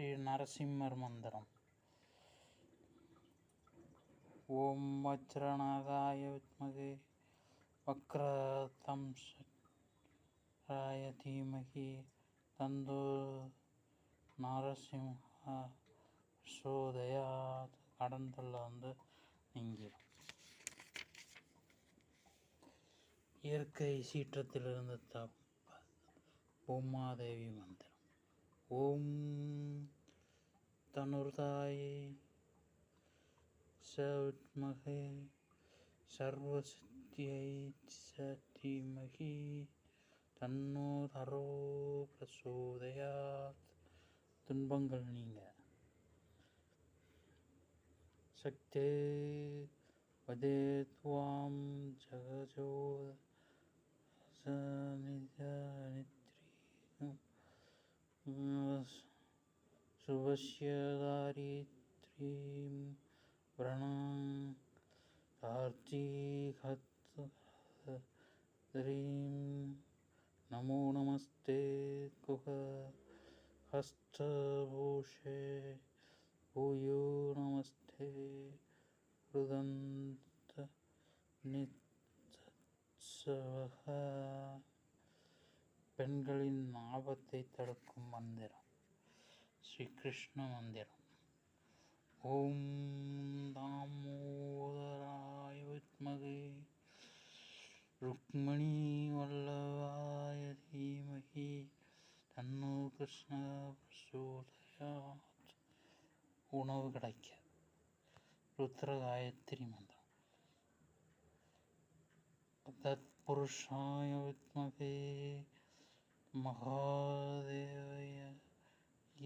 ஸ்ரீ நரசிம்மர் மந்திரம். ஓம் வஜ்ரநாதாய வித்மகே வக்ரதம் ராய தீமகி தந்தோ நரசிம்ஹா சோதயா கடன் தொல்லை வந்து நீங்கிடும் இயற்கை சீற்றத்திலிருந்து தப்ப பூமாதேவி மந்திரம். ஓம் தனுர்தாயை சவித்மகே சர்வசித்தியை சதீமகி தன்னோ தரோ பிரசோதயாத் துன்பங்கள் நீங்க சக்தே வதே துவாம் ஜகஜோ शुभस्य दारिद्र्यं व्रणं कार्तिकद्रीं नमो नमस्ते कुह हस्तभूषे भूयो नमस्ते रुदन्त நித்சவக பெண்களின் ஆபத்தை தடுக்கும் மந்திரம் ஸ்ரீ கிருஷ்ண மந்திரம் ஓம் தாமோதராய வித்மகே ருக்மணி வல்லவாய தீமகி தன்னோ கிருஷ்ண பிரசோதயாத் உணவு கிடைக்க ருத்ர காயத்ரி மந்திரம் तत्पुरुषाय विद्महे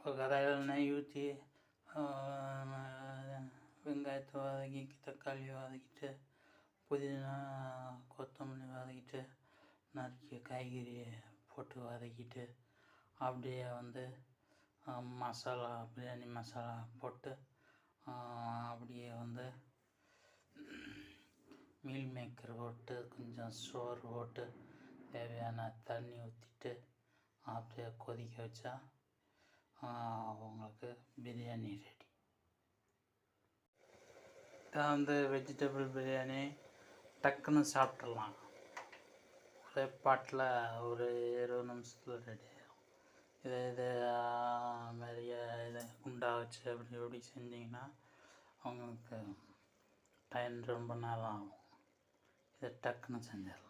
ஒரு நெய் ஊற்றி வெங்காயத்தை வதக்கி தக்காளி வதக்கிட்டு புதினா கொத்தமல்லி வதக்கிட்டு நறுக்கிய காய்கறியை போட்டு வதக்கிட்டு அப்படியே வந்து மசாலா பிரியாணி மசாலா போட்டு அப்படியே வந்து மீல் மேக்கர் போட்டு கொஞ்சம் சோறு போட்டு தேவையான தண்ணி ஊற்றிட்டு அப்படியே கொதிக்க வச்சா உங்களுக்கு பிரியாணி ரெடி இதான் வந்து வெஜிடபிள் பிரியாணி. டக்குன்னு சாப்பிட்றலாம் ஒரே பாட்டில் ஒரு இருபது நிமிஷத்தில் ரெடி ஆகும் இதை இது நிறைய இதை குண்டா வச்சு அப்படி இப்படி செஞ்சிங்கன்னா அவங்களுக்கு டைம் ரொம்ப நேரம் ஆகும். இதை டக்குன்னு செஞ்சிடலாம்.